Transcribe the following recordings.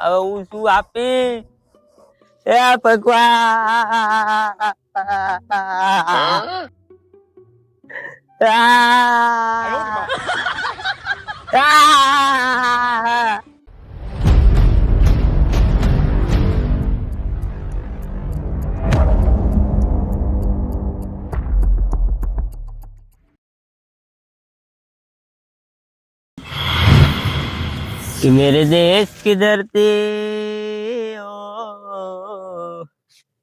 હવે હું શું આપી એ ભગવાન. આ! कि मेरे देश की धरती ओ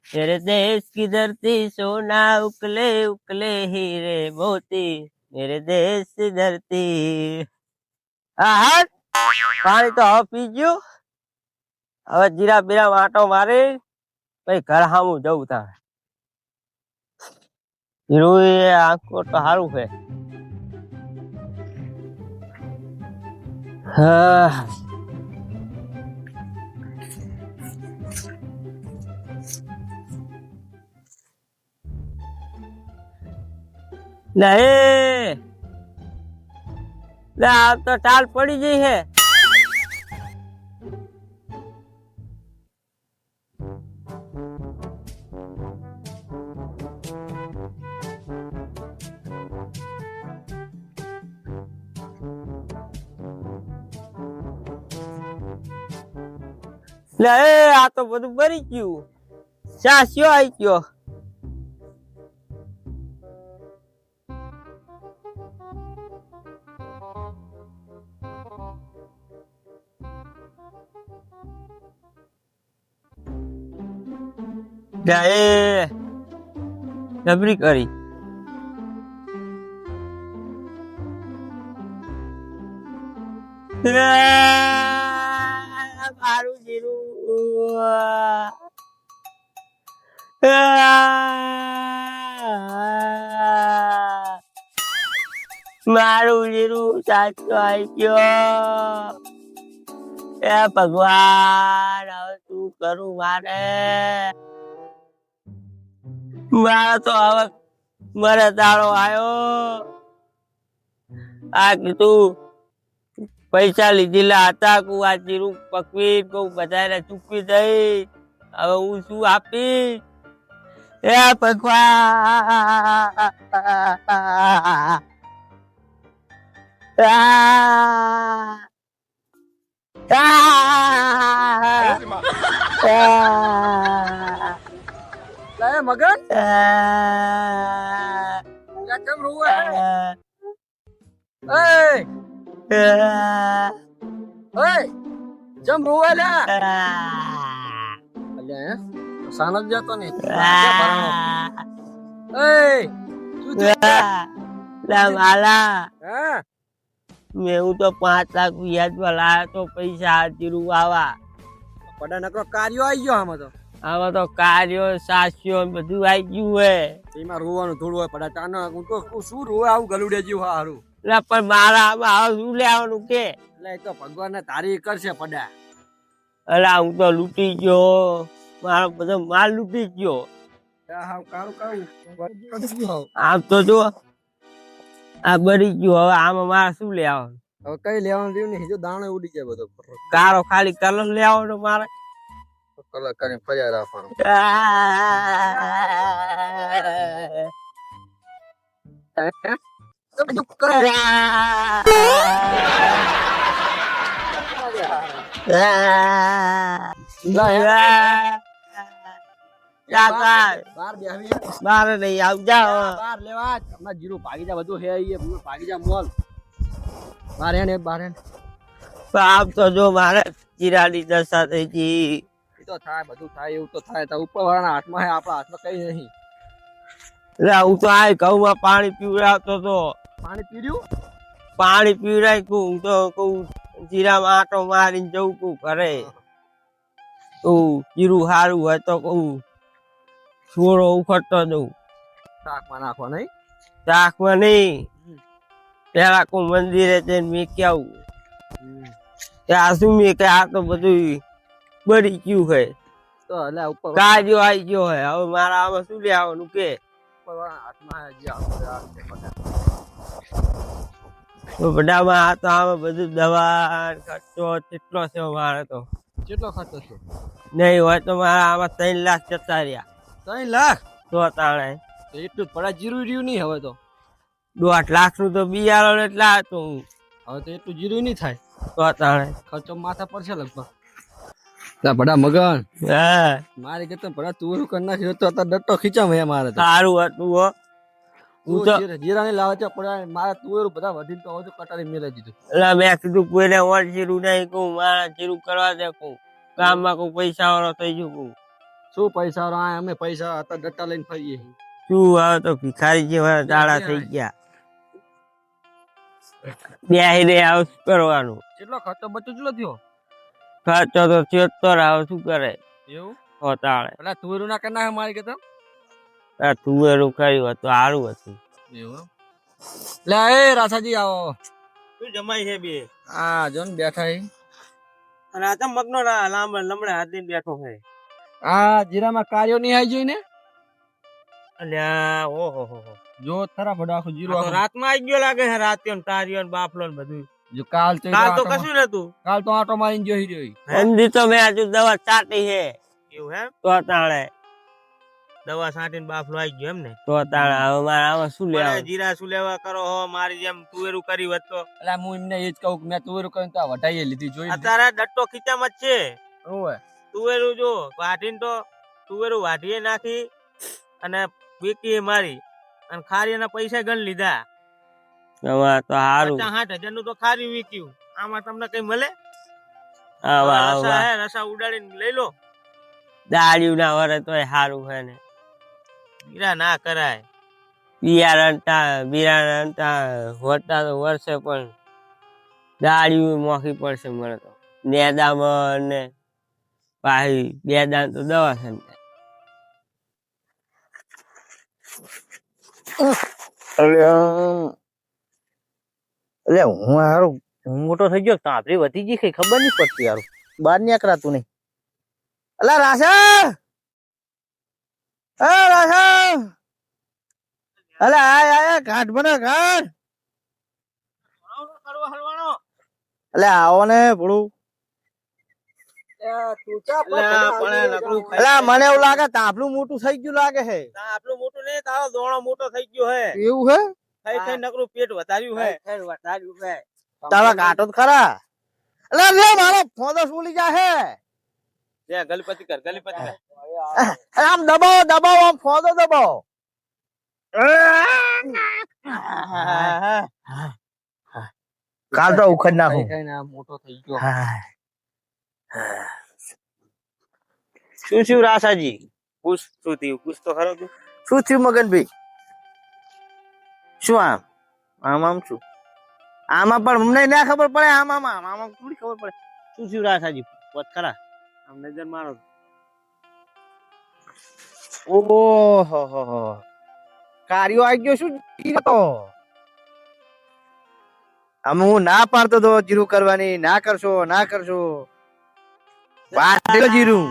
मेरे देश की धरती सोना उकले उकले हीरे मोती मेरे देश की धरती આહા પાણી તો હવે પી ગયું હવે જીરા બીરા વાટો મારી પછી ઘર હામું જવું તારે જીરું એ આંખો તો સારું છે હા. લે આ તો ટાલ પડી ગઈ છે લે, એ, આ તો બધું બરી ગયું. ચા સ્યો આવી ગયો? લે, એ જબરી કરી. મારું જીરું સાચું આવી ગયો એ ભગવાન, હવે શું કરું મારે? મારે તો હવે મારે તારો આવ્યો આ કીધું પૈસા લીધેલા હતા કુ આ જીરું પકવી કઉ બધાને ચૂકવી દઈ હવે હું શું આપીશ એ ભગવાન આ! આ! આ! લે મગન આ! યા કેમ રોવે એ કેમ રોવે લે. આ! અલ્યા હે? સાન જ જતો ને થયું? લા માલા હે? મેં હું તો પાંચ લાખ વ્યાજમાં લાવ્યો તો પૈસા જીરું વાવા પડા નકરો કાર્યો આવી ગયો આમાં તો. આમાં તો કાર્યો સાસ્યો બધું આવી ગયું હે. એમાં રોવાનું થોડું હોય પડા ચાનો હું તો શું રોવા આવું ગલુડે જેવું હારું. પણ મારા આમાં હવે શું લેવાનું કે? એટલે એ તો ભગવાન ને તારી કરશે પડા. અલા હું તો લૂંટી ગયો. મારો બધો માલ લૂંટી ગયો. આમ તો જો આ બળી ગયું. હવે આમાં મારે શું લેવાનું? હવે કઈ લેવાનું રહ્યું નહીં. જો દાણો ઉડી જાય બધો. કારો ખાલી કલર લેવાનો મારે. કલર કરીને ફર્યા રાખવાનું. બાર આવજા બાર લેવા. હમણાં જીરું ભાગીજા બધું હે અહીંયા બધું ભાગી મોલ બાર ને બાર ને. તો જો મારે ચિરાની દશા થઈ ગઈ એ તો થાય બધું થાય એવું તો થાય ઉપર હાથમાં આપણા હાથમાં કઈ નહીં એટલે હું તો આ ઘઉંમાં પાણી પીવડાવતો તો પાણી પીર્યું પાણી પીવડાય કું હું તો કહું જીરામાં આટો મારીને જવું કું ઘરે. કહું જીરું સારું હોય તો કહું છોડો ઉખડતો દઉં શાકમાં નાખો નહીં? શાકમાં નહીં. પેલા કો મંદિરે જઈને મેં કેવું ત્યાં શું મેં કે આ તો બધું બળી ગયું છે તો એટલે ઉપર કાજો આવી ગયો હે. હવે મારા આમાં શું લેવાનું કે? ઉપર હાથમાં જે આ તો આમાં બધું દવા ખર્ચો કેટલો છે મારે તો? કેટલો ખર્ચો છે? નહીં હોય તો મારા આમાં ત્રણ લાખ જતા રહ્યા. ત્રણ લાખ? તો તાણે. એટલું પડા જીરું રહ્યું નહીં હવે તો? દોઢ લાખનું તો બિયારણ એટલા તો હવે તો એટલું જીરું નહીં થાય. તો તાણે. ખર્ચો માથા પર છે લગભગ. તા ભડા મગન. હા. મારે કે તો ભડા તું કરી નાખ્યો તો અત્યારે ડટ્ટો ખીચા હે મારે તો. સારું હતું હો તો જીરા લાવે છે પડા મારા તુવેરું બધા વધીને તો હવે કટારી મેળવી દીધું. એટલે મેં કીધું કોઈને ઓર જીરું નહીં કહું મારા જીરું કરવા દે કહું. ગામમાં કોઈ પૈસા વાળો થઈ કહું. શું પૈસા વાળો આ અમે પૈસા હતા ડટ્ટા લઈને ફરીએ શું આવે તો ભિખારી જેવા દાડા થઈ ગયા. બેહીને આવ શું કરવાનું? કેટલો ખર્ચો બચો કેટલો થયો? ખર્ચો તો આવે શું કરે? એવું? હોતાળે. તુવેરું ના કરી નાખે મારી કે આ તુવેર કર્યું હતું સારું હતું. એવું લે એ રાસાજી આવો. શું જમાય છે બે? આ જો ને બેઠા હી. અને આ તો મગનો લાંબા લમડે હાથી બેઠો છે? આ જીરામાં કાર્યો નહીં આવી જોઈને? અલ્યા ઓહો હો હો. જો તારા ભડો જીરો જીરું રાતમાં આવી ગયો લાગે છે રાત્યો ને તારીઓ ને બાફલો ને બધું. જો કાલ તો કાલ તો કશું નતું કાલ તો આટો મારીને જોઈ જોઈ હિન્દી તો મેં આજુ દવા ચાટી છે. એવું હે તો તાણે દવા છાંટીને બાફલો આવી ગયો એમ ને તો તાણે હવે મારે આમાં શું લેવા જીરા શું લેવા કરો હો? મારી જેમ તુવેરું કરી હોત તો. એટલે હું એમને એ જ કહું કે મેં તુવેરું કર્યું તો વઢાઈએ લીધી જોઈ અત્યારે ડટ્ટો ખીચામાં જ છે. ઓવે. તુવેરું જો વાટીને તો તુવેરું વાટીએ નાખી અને વેકી મારી. અને ખારીના પૈસા ગણ લીધા. પચાસ સાઠ હજારનું તો ખારી વેચ્યું. આમાં તમને કઈ મળે? રસા ઉડાડીને લઈ લો. દાળિયું ના વરે તો સારું હોય ને. બીરા ના કરાય. બિયારણ તા બિયારણ તા હોતા તો વર્ષે પણ દાળિયું મોખી પડશે મને તો. નેદામાં ને પાહી બે દાન તો દવા છે એટલે હું. હારું હું મોટો થઈ ગયો તાપરી વધી ગઈ કઈ ખબર નહીં પડતી હારું. બહાર નીકળાતું નહીં. અલા રાસા એ રાસા આય આય ઘાટ બને ઘાટ! અલે આવો ને ભોળું. મને એવું લાગે તાપલું મોટું થઈ ગયું લાગે છે તાપલું મોટું નહીં તારો દોણો મોટો થઈ ગયો હે. એવું હે? થઈ થઈ નકરું પેટ વધાર્યું હે. વધાર્યું હે. તારા ઘાટો જ ખરા. અલા લે મારો ફોદો સુલી જા હે? ગલપતિ કર ગલપતિ કર. આમ દબાવો દબાવો આમ ફોદો દબાવો. કાલ તો ઉખડ નાખું. મોટો થઈ ગયો. શું શું રાસાજી? પૂછ શું થયું? પૂછ તો ખરો શું થયું મગનભાઈ? શું આમ? આમ આમ શું? આમાં પણ અમને ના ખબર પડે આમ આમ આમ. આમ થોડી ખબર પડે. શું થયું રાસાજી? વાત ખરા. નજર મારો. ઓહો હો હો કાર્યો આવી ગયો શું જીરો? તો આમ હું ના પાડતો તો જીરું કરવાની ના કરશો ના કરશો. પાટો જીરું.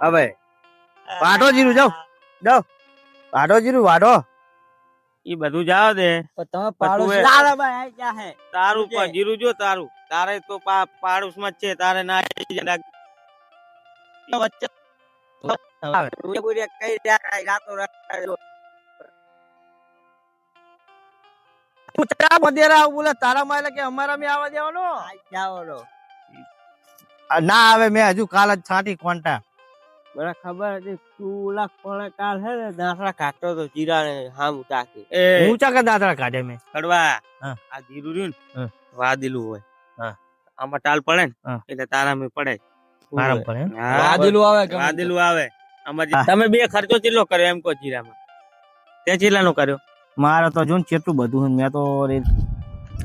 હવે પાટો જીરું જાવ જાવ પાટો જીરું વાટો એ બધું જાવ દે. પણ તમે પાડોશી તારું પણ જીરું જો તારું. તારે તો પાડોશ પાડોશમાં છે. તારે ના. વચ્ચે તારા માં એટલે કે અમારા મેં આવવા દેવાનો? ના આવે મેં હજુ કાલ જ છાંટી કોન્ટા મને ખબર હતી તું લાખ પણ કાલ હે ને દાખલા કાઢતો તો જીરા ને હામ તાકી એ. હું કે કાઢે મેં? કડવા. આ જીરું રહ્યું ને વાદેલું હોય. હા. આમાં ટાલ પડે ને એટલે તારા મેં પડે. આરામ પડે એમ? હા, આવે ગમે આવે. આમાં તમે બે ખર્ચો કેટલો કર્યો એમ કહો જીરામાં તે કેટલાનો કર્યો? મારે તો જો કેટલું બધું મેં તો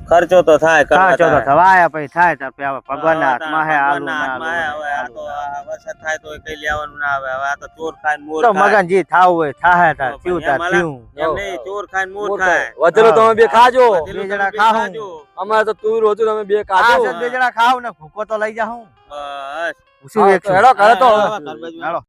ખર્ચો તો થાય ખર્ચો તો થવાય પછી થાય તાર ભગવાનના હાથમાં હે આલુ હવે આ તો વરસાદ થાય તો કઈ લેવાનું ના આવે. હવે આ તો ચોર ખાય મોર તો મગન જી થાવ હોય થાય તાર તો થયું ભાઈ થયું. એમ નહીં ચોર ખાય મોર મોર ખાય ખાય. તમે બે ખાજો. બે જણા તમે અમારે તો તું હતું તમે બે ખાજો બે જણા ખાવ ને ભૂકો તો લઈ જાઉં બસ. શું હા, એક તો હેડો.